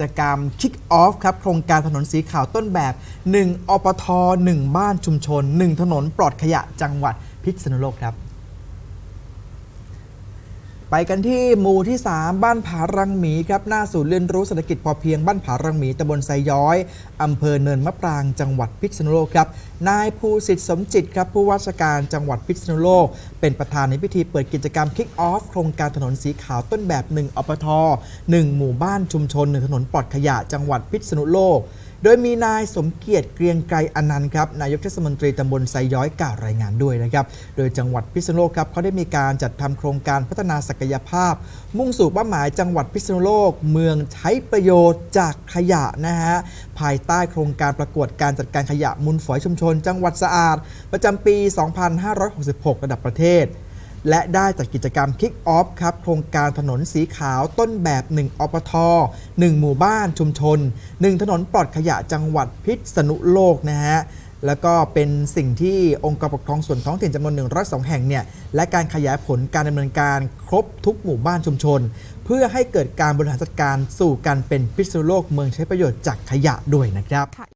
กิจกรรม Kick Off ครับโครงการถนนสีขาวต้นแบบ 1อปท 1 บ้านชุมชน 1 ถนนปลอดขยะจังหวัดพิษณุโลกครับ ไปกันที่หมู่ที่ 3 บ้านผารังหมีครับหน้าศูนย์เรียนรู้เศรษฐกิจพอเพียงบ้านผารังหมีตำบลไซย้อยอำเภอเนินมะปรางจังหวัดพิษณุโลกครับนายภูสิทธิ์สมจิตครับผู้ว่าราชการจังหวัดพิษณุโลก เป็นประธานในพิธีเปิดกิจกรรม Kick Off โครงการถนนสีขาวต้นแบบ 1อปท 1 หมู่บ้านชุมชน 1 ถนนปลอดขยะจังหวัดพิษณุโลก โดยมีนายสมเกียรติเกรียงไกรอนันต์ครับนายกเทศมนตรีตำบลไซย้อยกล่าวรายงานด้วยนะครับ โดยจังหวัดพิษณุโลกครับเขาได้มีการจัดทำโครงการพัฒนาศักยภาพ มุ่งสู่เป้าหมายจังหวัดพิษณุโลก เมืองใช้ประโยชน์จากขยะนะฮะภายใต้โครงการประกวดการจัดการขยะมูลฝอยชุมชน จังหวัดสะอาด ประจำปี 2566 ระดับประเทศ และได้จัดกิจกรรม Kick Off ครับโครงการถนนสีขาวต้นแบบ 1อปท 1 หมู่บ้านชุมชน 1 ถนนปลอดขยะจังหวัดพิษณุโลกนะฮะแล้วก็เป็นสิ่งที่องค์กรปกครองส่วนท้องถิ่นจำนวน 102 แห่งเนี่ยและการขยายผลการดำเนินการครบทุกหมู่บ้านชุมชน เพื่อให้เกิดการบริหารจัดการสู่การเป็นพิษณุโลกเมืองใช้ประโยชน์จากขยะด้วยนะครับ